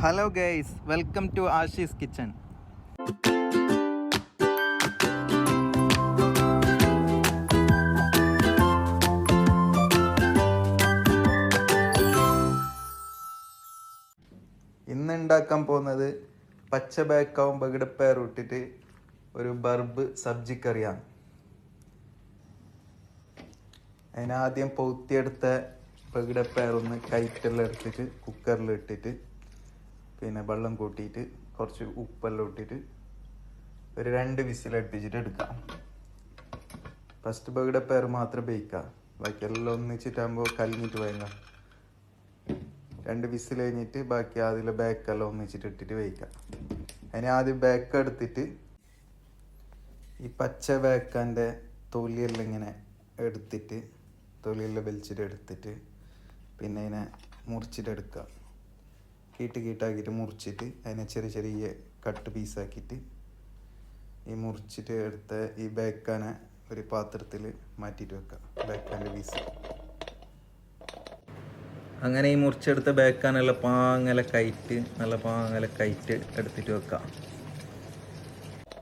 Hello guys welcome to Ashee's kitchen ഇന്ന് ഉണ്ടാക്കാൻ പോകുന്നത് പച്ച ബേക്കാവും ബഗിടപ്പയർ ഇട്ടിട്ട് ഒരു ബർബ് സബ്ജി കറിയാണ്. അതിനാദ്യം പൗത്തിയെടുത്ത ബകിടപ്പയർ ഒന്ന് കൈറ്റെല്ലാം എടുത്തിട്ട് കുക്കറിൽ ഇട്ടിട്ട് പിന്നെ വെള്ളം കൂട്ടിയിട്ട് കുറച്ച് ഉപ്പെല്ലാം ഇട്ടിട്ട് ഒരു രണ്ട് വിസിൽ അടുപ്പിച്ചിട്ട് എടുക്കാം. ഫസ്റ്റ് ബഗിടപ്പയർ മാത്രം ബേക്കാം ബാക്കിയെല്ലാം ഒന്നിച്ചിട്ടാകുമ്പോൾ കലിഞ്ഞിട്ട് വേങ്ങാം രണ്ട് വിസിൽ കഴിഞ്ഞിട്ട് ബാക്കി അതിലെ ബാക്കെല്ലാം ഒന്നിച്ചിട്ട് ഇട്ടിട്ട് വേവിക്കാം. അതിന് ആദ്യം ബാക്ക് എടുത്തിട്ട് ഈ പച്ച ബേക്കാന്റെ തൊലിയെല്ലാം ഇങ്ങനെ എടുത്തിട്ട് തൊലിയെല്ലാം വലിച്ചിട്ട് എടുത്തിട്ട് പിന്നെ അതിനെ മുറിച്ചിട്ട് എടുക്കുക കീട്ട് കീട്ടാക്കിയിട്ട് മുറിച്ചിട്ട് അതിനെ ചെറിയ ചെറിയ കട്ട് പീസാക്കിയിട്ട് ഈ മുറിച്ചിട്ട് എടുത്ത ഈ ബേക്കാനെ ഒരു പാത്രത്തിൽ മാറ്റിയിട്ട് വെക്കുക ബേക്കാന്റെ പീസ് അങ്ങനെ ഈ മുറിച്ചെടുത്ത ബേക്കാനുള്ള പാങ്ങല കയറ്റ് നല്ല പാങ്ങല കയറ്റ് എടുത്തിട്ട് വെക്കാം.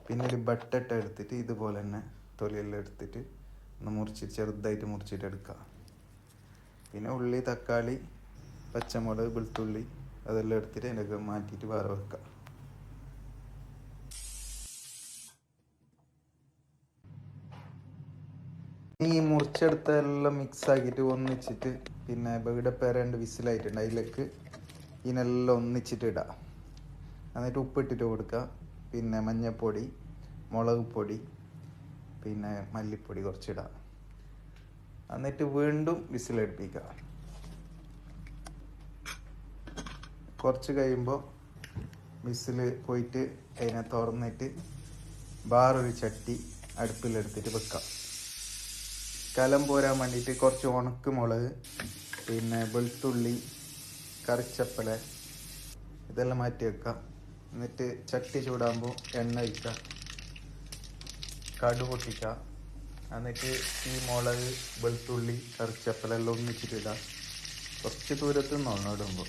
പിന്നെ ഒരു ബട്ടട്ട എടുത്തിട്ട് ഇതുപോലെ തന്നെ തൊലിയെല്ലാം എടുത്തിട്ട് ഒന്ന് മുറിച്ച് ചെറുതായിട്ട് മുറിച്ചിട്ട് എടുക്കുക പിന്നെ ഉള്ളി തക്കാളി പച്ചമുളക് വെളുത്തുള്ളി അതെല്ലാം എടുത്തിട്ട് അതിനൊക്കെ മാറ്റിയിട്ട് വേറെ വെക്കാം. ഈ മുറിച്ചെടുത്ത എല്ലാം മിക്സ് ആക്കിയിട്ട് ഒന്നിച്ചിട്ട് പിന്നെ ബഗിടപ്പേര പേരണ്ട് വിസിലായിട്ടുണ്ട് അതിലേക്ക് ഇതിനെല്ലാം ഒന്നിച്ചിട്ട് ഇടാം. എന്നിട്ട് ഉപ്പിട്ടിട്ട് കൊടുക്കുക. പിന്നെ മഞ്ഞൾപ്പൊടി മുളക് പൊടി പിന്നെ മല്ലിപ്പൊടി കുറച്ചിടാം എന്നിട്ട് വീണ്ടും വിസിലടുപ്പിക്കുക. കുറച്ച് കഴിയുമ്പോൾ വിസിൽ പോയിട്ട് അതിനെ തുറന്നിട്ട് വേറൊരു ചട്ടി അടുപ്പിലെടുത്തിട്ട് വെക്കാം. കലം പോരാൻ വേണ്ടിയിട്ട് കുറച്ച് ഉണക്ക് മുളക് പിന്നെ വെളുത്തുള്ളി കറിച്ചപ്പല ഇതെല്ലാം മാറ്റി വെക്കാം. എന്നിട്ട് ചട്ടി ചൂടാകുമ്പോൾ എണ്ണ ഒഴിക്കുക. കടു പൊട്ടിക്കുക. എന്നിട്ട് ഈ മുളക് വെളുത്തുള്ളി കറിച്ചപ്പലെല്ലാം ഒന്നിച്ചിട്ടിടാം കുറച്ച് ദൂരത്ത് നിന്ന് ഇടുമ്പോൾ.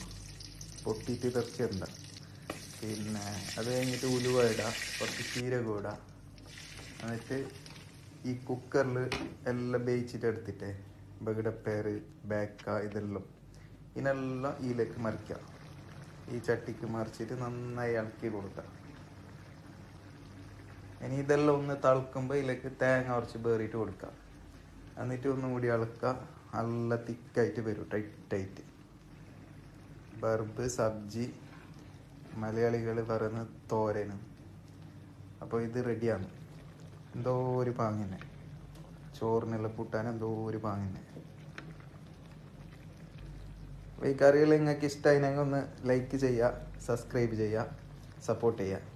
പൊട്ടിയിട്ട് തെറിച്ചിടണ്ട പിന്നെ അത് കഴിഞ്ഞിട്ട് ഉലുവ ഇടാം കുറച്ച് ജീരകം ഇടാം. എന്നിട്ട് ഈ കുക്കറിൽ എല്ലാം വേവിച്ചിട്ട് എടുത്തിട്ട് ബഗിടപ്പേർ ബേക്ക ഇതെല്ലാം. ഇതിനെല്ലാം ഇതിലേക്ക് മറിക്കുക ഈ ചട്ടിക്ക് മറിച്ചിട്ട് നന്നായി ഇളക്കി കൊടുക്കുക ഇനി ഇതെല്ലാം ഒന്ന് തളക്കുമ്പോൾ ഇതിലേക്ക് തേങ്ങ കുറച്ച് വേറിയിട്ട് കൊടുക്കുക എന്നിട്ട് ഒന്നും കൂടി ഇളക്കുക നല്ല തിക്കായിട്ട് വരും ടൈറ്റായിട്ട് ബർബ് സബ്ജി മലയാളികൾ പറയുന്ന തോരന്. അപ്പോൾ ഇത് റെഡിയാണ്. എന്തോ ഒരു പാങ്ങിനെ. ചോറിനുള്ള കൂട്ടാൻ എന്തോ ഒരു പാങ്ങിനെ. അപ്പോൾ ഈ കറികൾ നിങ്ങൾക്ക് ഇഷ്ടമായിരുന്നെങ്കിൽ ഒന്ന് ലൈക്ക് ചെയ്യുക സബ്സ്ക്രൈബ് ചെയ്യുക സപ്പോർട്ട് ചെയ്യുക.